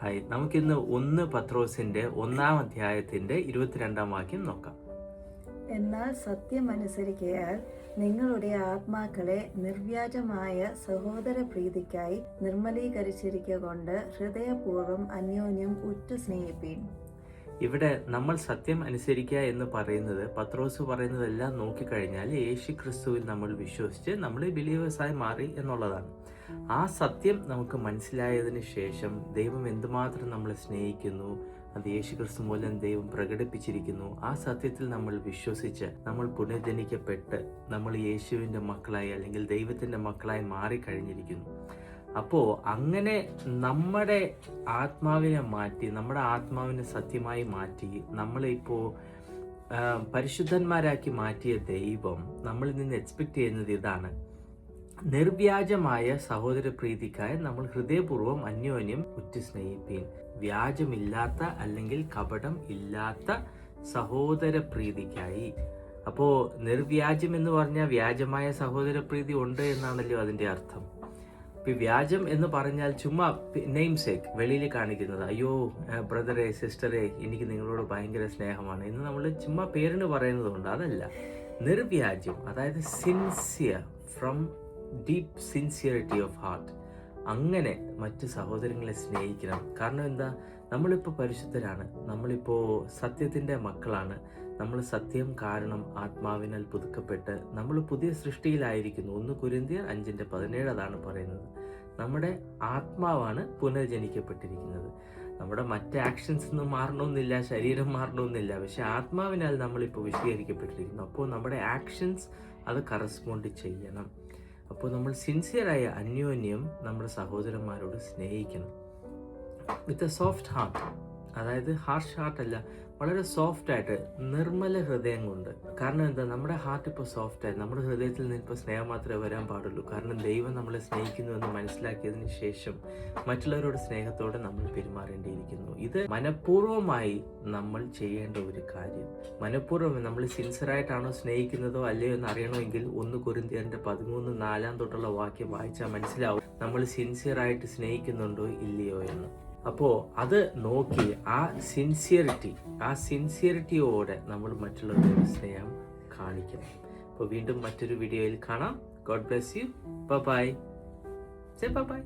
Hi നമുക്കിന്ന് ഒന്ന് പത്രോസിന്റെ ഒന്നാം അധ്യായത്തിന്റെ ഇരുപത്തിരണ്ടാം വാക്യം നോക്കാം. എന്നാൽ സത്യം അനുസരിക്കയാൽ നിങ്ങളുടെ ആത്മാക്കളെ നിർവ്യാജമായ സഹോദര പ്രീതിക്കായി നിർമ്മലീകരിച്ചിരിക്കൊണ്ട് ഹൃദയപൂർവം അന്യോന്യം ഉറ്റു സ്നേഹിപ്പീൻ. ഇവിടെ നമ്മൾ സത്യം അനുസരിക്കുക എന്ന് പറയുന്നത് പത്രോസ് പറയുന്നതെല്ലാം നോക്കിക്കഴിഞ്ഞാൽ യേശു ക്രിസ്തുവിൽ നമ്മൾ വിശ്വസിച്ച് നമ്മൾ ബിലീവേഴ്സായി മാറി എന്നുള്ളതാണ്. ആ സത്യം നമുക്ക് മനസ്സിലായതിനു ശേഷം ദൈവം എന്തുമാത്രം നമ്മളെ സ്നേഹിക്കുന്നു അത് യേശു ക്രിസ്തു മൂലം ദൈവം പ്രകടിപ്പിച്ചിരിക്കുന്നു ആ സത്യത്തിൽ നമ്മൾ വിശ്വസിച്ച് നമ്മൾ പുനർജനിക്കപ്പെട്ട് നമ്മൾ യേശുവിന്റെ മക്കളായി അല്ലെങ്കിൽ ദൈവത്തിന്റെ മക്കളായി മാറിക്കഴിഞ്ഞിരിക്കുന്നു. അപ്പോൾ അങ്ങനെ നമ്മുടെ ആത്മാവിനെ മാറ്റി നമ്മുടെ ആത്മാവിനെ സത്യമായി മാറ്റി നമ്മളിപ്പോൾ പരിശുദ്ധന്മാരാക്കി മാറ്റിയ ദൈവം നമ്മളിൽ നിന്ന് എക്സ്പെക്ട് ചെയ്യുന്നത് ഇതാണ്. നിർവ്യാജമായ സഹോദര പ്രീതിക്കായി നമ്മൾ ഹൃദയപൂർവം അന്യോന്യം ഉറ്റു സ്നേഹിപ്പീൻ വ്യാജമില്ലാത്ത അല്ലെങ്കിൽ കപടം ഇല്ലാത്ത സഹോദര പ്രീതിക്കായി അപ്പോൾ നിർവ്യാജം എന്ന് പറഞ്ഞാൽ വ്യാജമായ സഹോദര പ്രീതി ഉണ്ട് എന്നാണല്ലോ അതിന്റെ അർത്ഥം. ഇപ്പൊ വ്യാജം എന്ന് പറഞ്ഞാൽ ചുമ്മാ നെയിം സേക്ക് വെളിയിൽ കാണിക്കുന്നത്. അയ്യോ ബ്രദറെ സിസ്റ്ററെ എനിക്ക് നിങ്ങളോട് ഭയങ്കര സ്നേഹമാണ് എന്ന് നമ്മൾ ചുമ്മാ പേരിന് പറയുന്നതുകൊണ്ട് അതല്ല. നിർവ്യാജ്യം അതായത് sincere from deep sincerity of heart അങ്ങനെ മറ്റ് സഹോദരങ്ങളെ സ്നേഹിക്കണം. കാരണം എന്താ? നമ്മളിപ്പോൾ പരിശുദ്ധരാണ്. നമ്മളിപ്പോൾ സത്യത്തിന്റെ മക്കളാണ്. നമ്മൾ സത്യം കാരണം ആത്മാവിനാൽ പുതുക്കപ്പെട്ട് നമ്മൾ പുതിയ സൃഷ്ടിയിലായിരിക്കുന്നു. ഒന്ന് കുരിന്തിയർ അഞ്ചിന്റെ പതിനേഴ് അതാണ് പറയുന്നത്. നമ്മുടെ ആത്മാവാണ് പുനർജനിക്കപ്പെട്ടിരിക്കുന്നത്. നമ്മുടെ മറ്റ് ആക്ഷൻസ് ഒന്നും മാറണമെന്നില്ല ശരീരം മാറണമെന്നില്ല പക്ഷെ ആത്മാവിനാൽ നമ്മളിപ്പോൾ വിശദീകരിക്കപ്പെട്ടിരിക്കുന്നു അപ്പോൾ നമ്മുടെ ആക്ഷൻസ് അത് കറസ്പോണ്ട് ചെയ്യണം. അപ്പോൾ നമ്മൾ സിൻസിയറായ അന്യോന്യം നമ്മുടെ സഹോദരന്മാരോട് സ്നേഹിക്കണം. വിത്ത് എ സോഫ്റ്റ് ഹാർട്ട് അതായത് ഹാർഷ് ഹാർട്ട് അല്ല വളരെ സോഫ്റ്റ് ആയിട്ട് നിർമ്മല ഹൃദയം കൊണ്ട്. കാരണം എന്താ? നമ്മുടെ ഹാർട്ട് ഇപ്പോൾ സോഫ്റ്റ് ആയി. നമ്മുടെ ഹൃദയത്തിൽ നിന്ന് ഇപ്പോൾ സ്നേഹം മാത്രമേ വരാൻ പാടുള്ളൂ. കാരണം ദൈവം നമ്മളെ സ്നേഹിക്കുന്നു എന്ന് മനസ്സിലാക്കിയതിന് ശേഷം മറ്റുള്ളവരോട് സ്നേഹത്തോടെ നമ്മൾ പെരുമാറേണ്ടിയിരിക്കുന്നു. ഇത് മനഃപൂർവമായി നമ്മൾ ചെയ്യേണ്ട ഒരു കാര്യം. മനഃപൂർവം നമ്മൾ സിൻസിയറായിട്ടാണോ സ്നേഹിക്കുന്നതോ അല്ലയോ എന്ന് അറിയണമെങ്കിൽ ഒന്ന് കുരുന്തിയറിന്റെ പതിമൂന്ന് നാലാം തൊട്ടുള്ള വാക്യം വായിച്ചാൽ മനസ്സിലാവും. നമ്മൾ സിൻസിയറായിട്ട് സ്നേഹിക്കുന്നുണ്ടോ ഇല്ലയോ എന്ന്. അപ്പോൾ അത് നോക്കി ആ സിൻസിയറിറ്റി ആ സിൻസിയറിറ്റിയോടെ നമ്മൾ മറ്റുള്ളവരുടെ സ്നേഹം കാണിക്കണം. അപ്പോൾ വീണ്ടും മറ്റൊരു വീഡിയോയിൽ കാണാം. God bless you bye bye bye bye